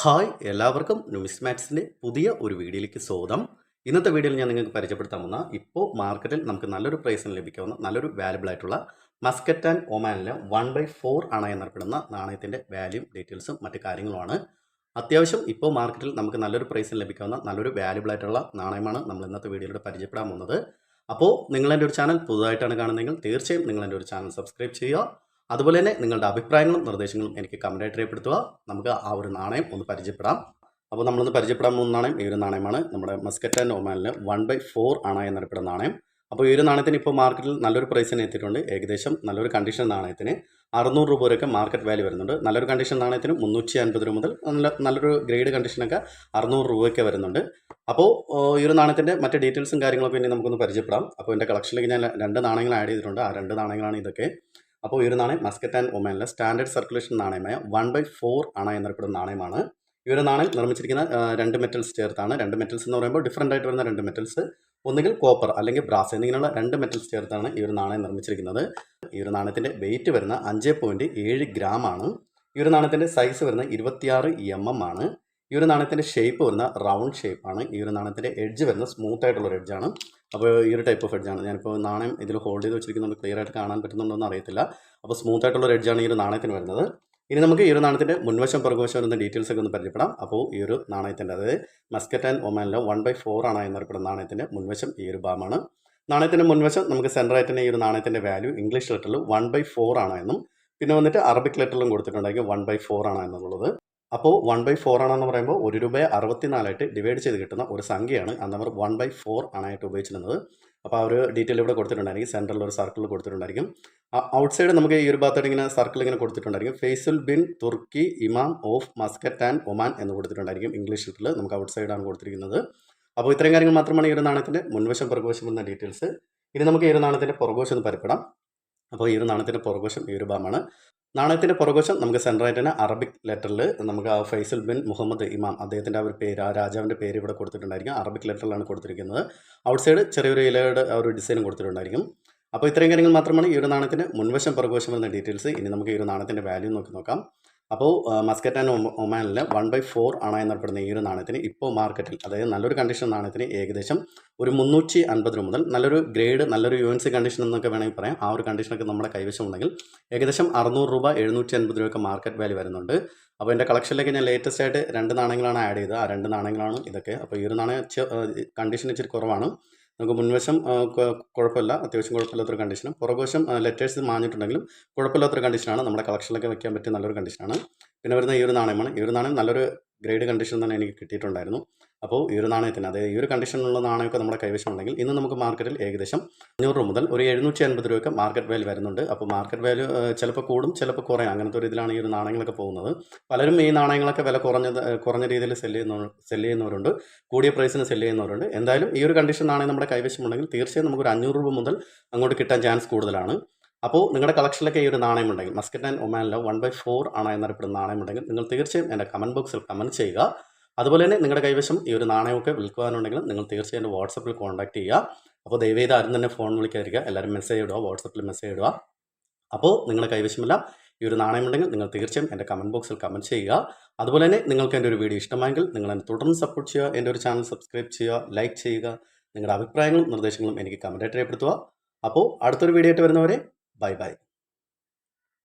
Hi എല്ലാവർക്കും ന്യൂസ്മാറ്റ്സിന്റെ പുതിയ ഒരു വീഡിയോയിലേക്ക് സ്വാഗതം. ഇന്നത്തെ വീഡിയോയിൽ ഞാൻ നിങ്ങൾക്ക് പരിചയപ്പെടുത്താൻ വന്ന ഇപ്പോൾ മാർക്കറ്റിൽ നമുക്ക് നല്ലൊരു പ്രൈസിന് ലഭിക്കാവുന്ന നല്ലൊരു വാല്യബിൾ ആയിട്ടുള്ള മസ്കറ്റ് ആൻഡ് ഒമാനിലെ വൺ ബൈ ഫോർ അണ എന്നറിയപ്പെടുന്ന നാണയത്തിന്റെ വാല്യൂ ഡീറ്റെയിൽസും മറ്റു കാര്യങ്ങളുമാണ്. അത്യാവശ്യം ഇപ്പോൾ മാർക്കറ്റിൽ നമുക്ക് നല്ലൊരു പ്രൈസിന് ലഭിക്കാവുന്ന നല്ലൊരു വാല്യബിൾ ആയിട്ടുള്ള നാണയമാണ് നമ്മൾ ഇന്നത്തെ വീഡിയോയിലൂടെ പരിചയപ്പെടാൻ പോകുന്നത്. അപ്പോൾ നിങ്ങൾ എന്റെ ഒരു ചാനൽ പുതുതായിട്ടാണ് കാണുന്നതെങ്കിൽ തീർച്ചയായും നിങ്ങൾ എന്റെ ഒരു ചാനൽ സബ്സ്ക്രൈബ് ചെയ്യുക. അതുപോലെ തന്നെ നിങ്ങളുടെ അഭിപ്രായങ്ങളും നിർദ്ദേശങ്ങളും എനിക്ക് കമന്റായിട്ട് രേഖപ്പെടുത്തുക. നമുക്ക് ആ ഒരു നാണയം ഒന്ന് പരിചയപ്പെടാം. അപ്പോൾ നമ്മളൊന്ന് പരിചയപ്പെടാൻ പോകുന്ന നാണയം ഈ ഒരു നാണയമാണ്. നമ്മുടെ മസ്കറ്റ് ഒമാനിൽ വൺ ബൈ ഫോർ ആണ് എന്നറിയപ്പെടുന്ന നാണയം. അപ്പോൾ ഈ ഒരു നാണയത്തിന് ഇപ്പോൾ മാർക്കറ്റിൽ നല്ലൊരു പ്രൈസിന് എത്തിയിട്ടുണ്ട്. ഏകദേശം നല്ലൊരു കണ്ടീഷൻ നാണയത്തിന്. അറുന്നൂറ് രൂപ വരെയൊക്കെ മാർക്കറ്റ് വാല്യൂ വരുന്നുണ്ട്. നല്ലൊരു കണ്ടീഷൻ നാണയത്തിന് മുന്നൂറ്റി അൻപത് രൂപ മുതൽ നല്ല നല്ലൊരു ഗ്രേഡ് കണ്ടീഷനൊക്കെ അറുന്നൂറ് രൂപയൊക്കെ വരുന്നുണ്ട്. അപ്പോൾ ഈ ഒരു നാണയത്തിന്റെ മറ്റ് ഡീറ്റെയിൽസും കാര്യങ്ങളൊക്കെ ഇനി നമുക്കൊന്ന് പരിചയപ്പെടാം. അപ്പോൾ എന്റെ കളക്ഷനിലേക്ക് ഞാൻ രണ്ട് നാണയങ്ങൾ ആഡ് ചെയ്തിട്ടുണ്ട്. ആ രണ്ട് നാണയങ്ങളാണ് ഇതൊക്കെ. അപ്പോൾ ഈ ഒരു നാണയം മസ്കറ്റ് ആൻഡ് ഒമാനിലെ സ്റ്റാൻഡേർഡ് സർക്കുലേഷൻ നാണയമായ വൺ ബൈ ഫോർ അണ എന്നറിയപ്പെടുന്ന നാണയമാണ്. ഈ ഒരു നാണയം നിർമ്മിച്ചിരിക്കുന്ന രണ്ട് മെറ്റൽസ് ചേർത്താണ്. രണ്ട് മെറ്റൽസ് എന്ന് പറയുമ്പോൾ ഡിഫറന്റ് ആയിട്ട് വരുന്ന രണ്ട് മെറ്റൽസ് ഒന്നുകിൽ കോപ്പർ അല്ലെങ്കിൽ ബ്രാസ് എന്നിങ്ങനെയുള്ള രണ്ട് മെറ്റൽസ് ചേർത്താണ് ഈ ഒരു നാണയം നിർമ്മിച്ചിരിക്കുന്നത്. ഈ ഒരു നാണയത്തിന്റെ വെയിറ്റ് വരുന്ന അഞ്ച് പോയിന്റ് ഏഴ് ഗ്രാം ആണ്. ഈ ഒരു നാണയത്തിന്റെ സൈസ് വരുന്ന ഇരുപത്തിയാറ് എം എം ആണ്. ഈ ഒരു നാണയത്തിന്റെ ഷേപ്പ് വരുന്ന റൗണ്ട് ഷേപ്പാണ് ഈ ഒരു നാണയത്തിന്റെ എഡ്ജ് വരുന്ന സ്മൂത്ത് ആയിട്ടുള്ള ഒരു എഡ്ജാണ് അപ്പോൾ ഈ ഒരു ടൈപ്പ് ഓഫ് എഡ്ജാണ് ഞാനിപ്പോൾ നാണയം ഇതിൽ ഹോൾഡ് ചെയ്ത് വെച്ചിരിക്കുന്നുണ്ട് ക്ലിയർ ആയിട്ട് കാണാൻ പറ്റുന്നുണ്ടോ എന്ന് അറിയത്തില്ല. അപ്പോൾ സ്മൂത്ത് ആയിട്ടുള്ള ഒരു എഡ്ജാണ് ഈ ഒരു നാണയത്തിന് വരുന്നത്. ഇനി നമുക്ക് ഈ ഒരു നാണയത്തിന്റെ മുൻവശം പുറകുവശം വരുന്ന ഡീറ്റെയിൽസ് ഒക്കെ ഒന്ന് പരിചയപ്പെടാം. അപ്പോൾ ഈ ഒരു നാണയത്തിന്റെ അതായത് മസ്കറ്റ് ആൻഡ് ഒമാനിലെ വൺ ബൈ ഫോർ ആണ് എന്നറിയപ്പെടുന്ന നാണയത്തിന്റെ മുൻവശം ഈ ഒരു ഭാഗമാണ്. നാണയത്തിന്റെ മുൻവശം നമുക്ക് സെന്ററായിട്ട് ഈ ഒരു നാണയത്തിന്റെ വാല്യൂ ഇംഗ്ലീഷ് ലെറ്ററിൽ വൺ ബൈ ഫോർ ആണ് എന്നും പിന്നെ വന്നിട്ട് അറബിക് ലെറ്ററിലും കൊടുത്തിട്ടുണ്ടായിരിക്കും വൺ ബൈ ഫോർ ആണ് എന്നുള്ളത്. അപ്പോൾ വൺ ബൈ ഫോർ ആണെന്ന് പറയുമ്പോൾ ഒരു രൂപയെ അറുപത്തിനാലായിട്ട് ഡിവൈഡ് ചെയ്ത് കിട്ടുന്ന ഒരു സംഖ്യയാണ്. ആ നമ്പർ വൺ ബൈ ഫോർ ആണായിട്ട് ഉപയോഗിച്ചിരുന്നത്. അപ്പോൾ ആ ഒരു ഡീറ്റെയിൽ ഇവിടെ കൊടുത്തിട്ടുണ്ടായിരിക്കും. സെന്ററിൽ ഒരു സർക്കിൾ കൊടുത്തിട്ടുണ്ടായിരിക്കും. ഔട്ട് സൈഡ് നമുക്ക് ഈ ഒരു ഭാഗത്തോട്ട് ഇങ്ങനെ സർക്കിൾ ഇങ്ങനെ കൊടുത്തിട്ടുണ്ടായിരിക്കും. ഫെയ്സുൽ ബിൻ തുർക്കി ഇമാം ഓഫ് മസ്കറ്റ് ആൻഡ് ഒമാൻ എന്ന് കൊടുത്തിട്ടുണ്ടായിരിക്കും. ഇംഗ്ലീഷ് ലെറ്ററിൽ നമുക്ക് ഔട്ട് സൈഡാണ് കൊടുത്തിരിക്കുന്നത്. അപ്പോൾ ഇത്രയും കാര്യങ്ങൾ മാത്രമാണ് ഈ ഒരു നാണയത്തിന്റെ മുൻവശം പുറകുവശം എന്ന ഡീറ്റെയിൽസ് ഇനി നമുക്ക് ഈ ഒരു നാണയത്തിന്റെ പുറകുവശം ഒന്ന് പരിപ്പെടാം അപ്പോൾ ഈ ഒരു നാണയത്തിന്റെ പുറകുവശം ഈ ഒരു ഭാഗമാണ്. നാണയത്തിന്റെ പുറകുവശം നമുക്ക് തന്നെ അറബിക് ലെറ്ററിൽ നമുക്ക് ആ ഫൈസൽ ബിൻ മുഹമ്മദ് ഇമാം അദ്ദേഹത്തിന്റെ ആ ഒരു പേര് ആ രാജാവിന്റെ പേര് ഇവിടെ കൊടുത്തിട്ടുണ്ടായിരിക്കും. അറബിക് ലെറ്ററിലാണ് കൊടുത്തിരിക്കുന്നത്. ഔട്ട് സൈഡ് ചെറിയൊരു ഇലയുടെ ആ ഒരു ഡിസൈൻ കൊടുത്തിട്ടുണ്ടായിരിക്കും. അപ്പോൾ ഇത്രയും കാര്യങ്ങൾ മാത്രമാണ് ഈ ഒരു നാണയത്തിന്റെ മുൻവശം പുറകുവശം എന്ന ഡീറ്റെയിൽസ് ഇനി നമുക്ക് ഈ ഒരു നാണയത്തിന്റെ വാല്യൂ നോക്കി നോക്കാം. അപ്പോൾ മസ്കറ്റ് ആൻഡ് ഒമാനിൽ വൺ ബൈ ഫോർ ആണ് എന്നറിയപ്പെടുന്ന ഈ ഒരു നാണയത്തിന് ഇപ്പോൾ മാർക്കറ്റിൽ അതായത് നല്ലൊരു കണ്ടീഷൻ നാണയത്തിന് ഏകദേശം ഒരു മുന്നൂറ്റി അൻപത് രൂപ മുതൽ നല്ലൊരു ഗ്രേഡ് നല്ലൊരു യു എൻ സി കണ്ടീഷൻ എന്നൊക്കെ വേണമെങ്കിൽ പറയാം. ആ ഒരു കണ്ടീഷനൊക്കെ നമ്മുടെ കൈവശം ഉണ്ടെങ്കിൽ ഏകദേശം അറുന്നൂറ് രൂപ എഴുന്നൂറ്റി അൻപത് രൂപയൊക്കെ മാർക്കറ്റ് വാല്യൂ വരുന്നുണ്ട്. അപ്പോൾ എന്റെ കളക്ഷനിലേക്ക് ഞാൻ ലേറ്റസ്റ്റ് ആയിട്ട് രണ്ട് നാണയങ്ങളാണ് ആഡ് ചെയ്തത്. ആ രണ്ട് നാണയങ്ങളാണ് ഇതൊക്കെ. അപ്പോൾ ഈ ഒരു നാണയം കണ്ടീഷൻ ഇച്ചിരി കുറവാണ്. നമുക്ക് മുൻവശം കുഴപ്പമില്ല. അത്യാവശ്യം കുഴപ്പമില്ലാത്തൊരു കണ്ടീഷനും പുറകുവശം ലെറ്റേഴ്സ് മാഞ്ഞിട്ടുണ്ടെങ്കിലും കുഴപ്പമില്ലാത്തൊരു കണ്ടീഷനാണ് നമ്മുടെ കളക്ഷനിലൊക്കെ വെക്കാൻ പറ്റിയ നല്ലൊരു കണ്ടീഷനാണ് പിന്നെ വരുന്ന ഈ ഒരു നാണയമാണ്. ഈ ഒരു നാണയം നല്ലൊരു ഗ്രേഡ് കണ്ടീഷൻ തന്നെ എനിക്ക് കിട്ടിയിട്ടുണ്ടായിരുന്നു. അപ്പോൾ ഈ ഒരു നാണയത്തിന് അതായത് ഈ ഒരു കണ്ടീഷനിലുള്ള നാണയമൊക്കെ നമ്മുടെ കൈവശം ഉണ്ടെങ്കിൽ ഇന്ന് നമുക്ക് മാർക്കറ്റിൽ ഏകദേശം അഞ്ഞൂറ് രൂപ മുതൽ ഒരു എഴുന്നൂറ്റി അൻപത് രൂപയൊക്കെ മാർക്കറ്റ് വാല്യൂ വരുന്നുണ്ട്. അപ്പോൾ മാർക്കറ്റ് വാല്യൂ ചിലപ്പോൾ കൂടും ചിലപ്പോൾ കുറയും. അങ്ങനത്തെ ഒരു ഇതിലാണ് ഈ ഒരു നാണയങ്ങളൊക്കെ പോകുന്നത്. പലരും ഈ നാണയങ്ങളൊക്കെ വില കുറഞ്ഞത് കുറഞ്ഞ രീതിയിൽ സെല്ല് ചെയ്യുന്ന സെല്ല് ചെയ്യുന്നവരുണ്ട്. കൂടിയ പ്രൈസിന് സെല്ല് ചെയ്യുന്നവരുണ്ട്. എന്തായാലും ഈ ഒരു കണ്ടീഷൻ നാണയം നമ്മുടെ കൈവശമുണ്ടെങ്കിൽ തീർച്ചയായും നമുക്കൊരു അഞ്ഞൂറ് രൂപ മുതൽ അങ്ങോട്ട് കിട്ടാൻ ചാൻസ് കൂടുതലാണ്. അപ്പോൾ നിങ്ങളുടെ കളക്ഷനിലൊക്കെ ഈ ഒരു നാണയം ഉണ്ടെങ്കിൽ മസ്കറ്റ് ആൻഡ് ഒമാനിലെ വൺ ബൈ ഫോർ ആണ് എന്നറിയപ്പെടുന്ന നാണയം ഉണ്ടെങ്കിൽ നിങ്ങൾ തീർച്ചയായും എന്റെ കമന്റ് ബോക്സിൽ കമന്റ് ചെയ്യുക. അതുപോലെ തന്നെ നിങ്ങളുടെ കൈവശം ഈ ഒരു നാണയമൊക്കെ വിൽക്കുവാനുണ്ടെങ്കിൽ നിങ്ങൾ തീർച്ചയായും എന്റെ വാട്സപ്പിൽ കോൺടാക്ട് ചെയ്യുക. അപ്പോൾ ദയവേത് ആരും തന്നെ ഫോൺ വിളിക്കാതിരിക്കുക. എല്ലാവരും മെസ്സേജ് ഇടുക വാട്സപ്പിൽ മെസ്സേജ് ഇടുക. അപ്പോൾ നിങ്ങളുടെ കൈവശമില്ല ഈ ഒരു നാണയം ഉണ്ടെങ്കിൽ നിങ്ങൾ തീർച്ചയായും എന്റെ കമന്റ് ബോക്സിൽ കമന്റ് ചെയ്യുക. അതുപോലെ തന്നെ നിങ്ങൾക്ക് എന്റെ ഒരു വീഡിയോ ഇഷ്ടമായെങ്കിൽ നിങ്ങൾ എന്നെ തുടർന്ന് സപ്പോർട്ട് ചെയ്യുക എന്റെ ഒരു ചാനൽ സബ്സ്ക്രൈബ് ചെയ്യുക ലൈക്ക് ചെയ്യുക. നിങ്ങളുടെ അഭിപ്രായങ്ങളും നിർദ്ദേശങ്ങളും എനിക്ക് കമന്റായിട്ട് രേഖപ്പെടുത്തുക. അപ്പോൾ അടുത്തൊരു വീഡിയോ ആയിട്ട് വരുന്നവരെ ബൈ ബൈ